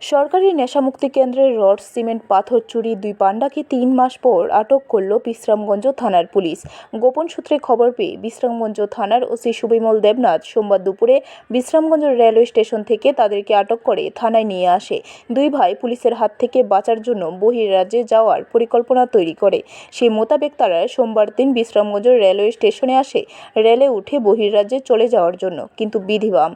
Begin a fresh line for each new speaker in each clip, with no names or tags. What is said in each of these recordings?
সরকারি নেশামুক্তি কেন্দ্রের rod, cement, পাথর, চুরি, দুই পাণ্ডাকে তিন মাস পর আটক করল বিশ্রামগঞ্জ থানার পুলিশ। গোপন সূত্রে খবর পেয়ে বিশ্রামগঞ্জ থানার ওসি সুবিমল দেবনাথ সোমবার দুপুরে বিশ্রামগঞ্জ রেলওয়ে স্টেশন থেকে তাদেরকে আটক করে থানায় নিয়ে আসে। দুই ভাই পুলিশের হাত থেকে বাঁচার জন্য বহির্রাজ্যে যাওয়ার পরিকল্পনা তৈরি করে। সেই মোতাবেক তারা সোমবার দিন বিশ্রামগঞ্জ রেলওয়ে স্টেশনে আসে। রেলে উঠে বহির্রাজ্যে চলে যাওয়ার জন্য, কিন্তু বিধিবাম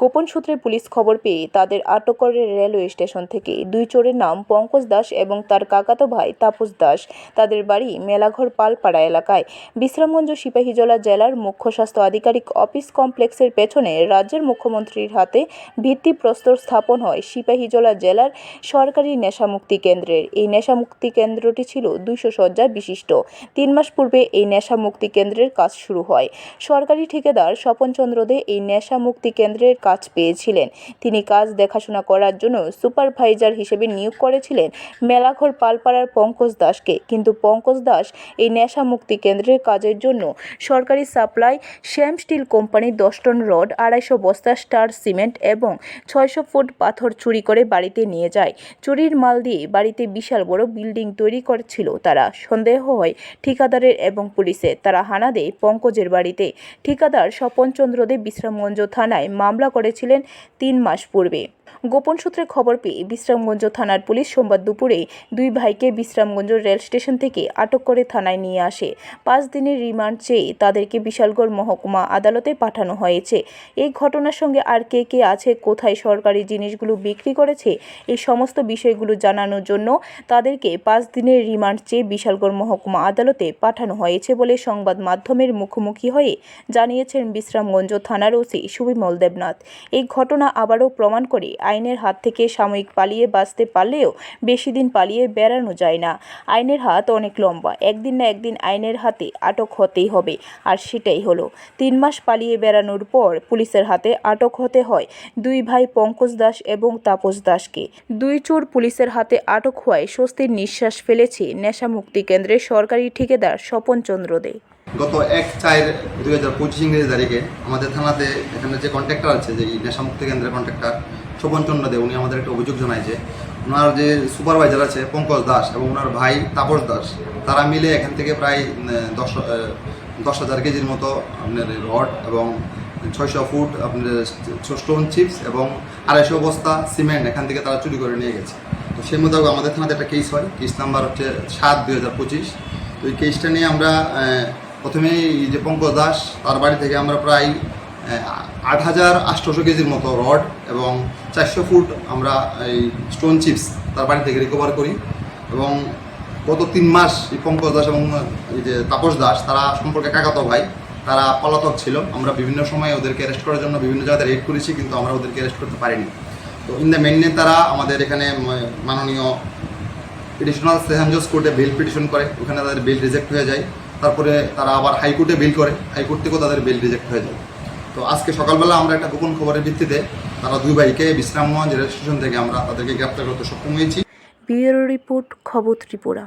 গোপন সূত্রে পুলিশ খবর পেয়ে তাদের আটক করে রেলওয়ে স্টেশন থেকে। দুই চোরের নাম পঙ্কজ দাস এবং তার কাকাতো ভাই তাপস দাস। তাদের বাড়ি মেলাঘর পালপাড়া এলাকায়। বিশ্রামগঞ্জ সিপাহীজলা জেলার মুখ্য স্বাস্থ্য আধিকারিক অফিস কমপ্লেক্সের পেছনে রাজ্যের মুখ্যমন্ত্রীর হাতে ভিত্তিপ্রস্তর স্থাপন হয় সিপাহীজলা জেলার সরকারি নেশামুক্তি কেন্দ্রের। এই নেশামুক্তি কেন্দ্রটি ছিল দুইশো শয্যা বিশিষ্ট। তিন মাস পূর্বে এই নেশামুক্তি কেন্দ্রের কাজ শুরু হয়। সরকারি ঠিকাদার স্বপন চন্দ্র দে এই নেশামুক্তি কেন্দ্রের কাজ পেয়েছিলেন। তিনি কাজ দেখাশোনা করার জন্য সুপারভাইজার হিসেবে নিয়োগ করেছিলেন মেলাঘর পালপাড়ার পঙ্কজ দাসকে। কিন্তু পঙ্কজ দাস এই নেশা মুক্তি কেন্দ্রের কাজের জন্য সরকারি সাপ্লাই, শ্যাম স্টিল কোম্পানি দশ টন রড, আড়াইশো বস্তা স্টার সিমেন্ট এবং ছয়শো ফুট পাথর চুরি করে বাড়িতে নিয়ে যায়। চুরির মাল দিয়ে বাড়িতে বিশাল বড় বিল্ডিং তৈরি করছিল তারা। সন্দেহ হয় ঠিকাদারের এবং পুলিশের। তারা হানা দেয় পঙ্কজের বাড়িতে। ঠিকাদার স্বপন চন্দ্র দে বিশ্রামগঞ্জ থানায় মামলা করেছিলেন তিন মাস পূর্বে। গোপন সূত্রে খবর পেয়ে বিশ্রামগঞ্জ থানার পুলিশ সোমবার দুপুরে দুই ভাইকে বিশ্রামগঞ্জ রেল স্টেশন থেকে আটক করে থানায় নিয়ে আসে। পাঁচ দিনের রিমান্ড চেয়ে তাদেরকে বিশালগড় মহকুমা আদালতে পাঠানো হয়েছে। এই ঘটনার সঙ্গে আর কে কে আছে, কোথায় সরকারি জিনিসগুলো বিক্রি করেছে, এই সমস্ত বিষয়গুলো জানানোর জন্য তাদেরকে পাঁচ দিনের রিমান্ড চেয়ে বিশালগড় মহকুমা আদালতে পাঠানো হয়েছে বলে সংবাদ মাধ্যমের মুখোমুখি হয়ে জানিয়েছেন বিশ্রামগঞ্জ থানার ওসি সুবিমল দেবনাথ। এই ঘটনা আবারও প্রমাণ করে আইনের হাত থেকে সাময়িক পালিয়ে বাঁচতে পারলেও বেশি দিন পালিয়ে বেড়ানো যায় না। আইনের হাত অনেক লম্বা, একদিন না একদিন আইনের হাতে আটক হতেই হবে, আর সেটাই হলো। তিন মাস পালিয়ে বেড়ানোর পর পুলিশের হাতে আটক হতে হয় দুই ভাই পঙ্কজ দাস এবং তাপস দাসকে। দুই চোর পুলিশের হাতে আটক হওয়ায় স্বস্তির নিঃশ্বাস ফেলেছে নেশামুক্তি কেন্দ্রের সরকারি ঠিকাদার স্বপন চন্দ্র দে।
গত এক চার দুই হাজার পঁচিশ ইংরেজি তারিখে আমাদের থানাতে এখানে যে কন্ট্রাক্টর আছে, যে নেশামুক্তি কেন্দ্রের কন্ট্রাক্টর শোভন চন্দ্র দে, উনি আমাদের একটা অভিযোগ জানাইছে। ওনার যে সুপারভাইজার আছে, পঙ্কজ দাস এবং ওনার ভাই তাপস দাস, তারা মিলে এখান থেকে প্রায় দশ দশ হাজার কেজির মতো আপনার রড এবং ছয়শো ফুট আপনার স্টোন চিপস এবং আড়াইশো বস্তা সিমেন্ট এখান থেকে তারা চুরি করে নিয়ে গেছে। তো সেই মোতাবেক আমাদের থানাতে একটা কেস হয়। কেস নাম্বার হচ্ছে সাত দুই হাজার পঁচিশ। তো এই কেসটা নিয়ে আমরা আহ, প্রথমেই যে পঙ্কজ দাস তার বাড়ি থেকে আমরা প্রায় আট হাজার আটশোশো কেজির মতো রড এবং চারশো ফুট আমরা এই স্টোন চিপস তার বাড়ি থেকে রিকভার করি এবং গত তিন মাস এই পঙ্কজ দাস এবং এই যে তাপস দাস তারা সম্পর্কে কাকাতো ভাই তারা পলাতক ছিল। আমরা বিভিন্ন সময় ওদেরকে অ্যারেস্ট করার জন্য বিভিন্ন জায়গাতে রেড করেছি কিন্তু আমরা ওদেরকে অ্যারেস্ট করতে পারিনি। তো ইন দ্য মেনে তারা আমাদের এখানে মাননীয় পিটিশনাল সেহানজস কোর্টে বেল পিটিশন করে। ওখানে তাদের বেল রিজেক্ট হয়ে যায়। তারপরে তারা আবার হাইকোর্টে বিল করে। হাইকোর্ট থেকেও তাদের বিল রিজেক্ট হয়ে যায়। তো আজকে সকালবেলা আমরা একটা গোপন খবরের ভিত্তিতে তারা দুই ভাইকে বিশ্রামগঞ্জ রেল স্টেশন থেকে আমরা তাদেরকে গ্রেপ্তার করতে সক্ষম হয়েছি।
ব্যুরো রিপোর্ট খবর ত্রিপুরা।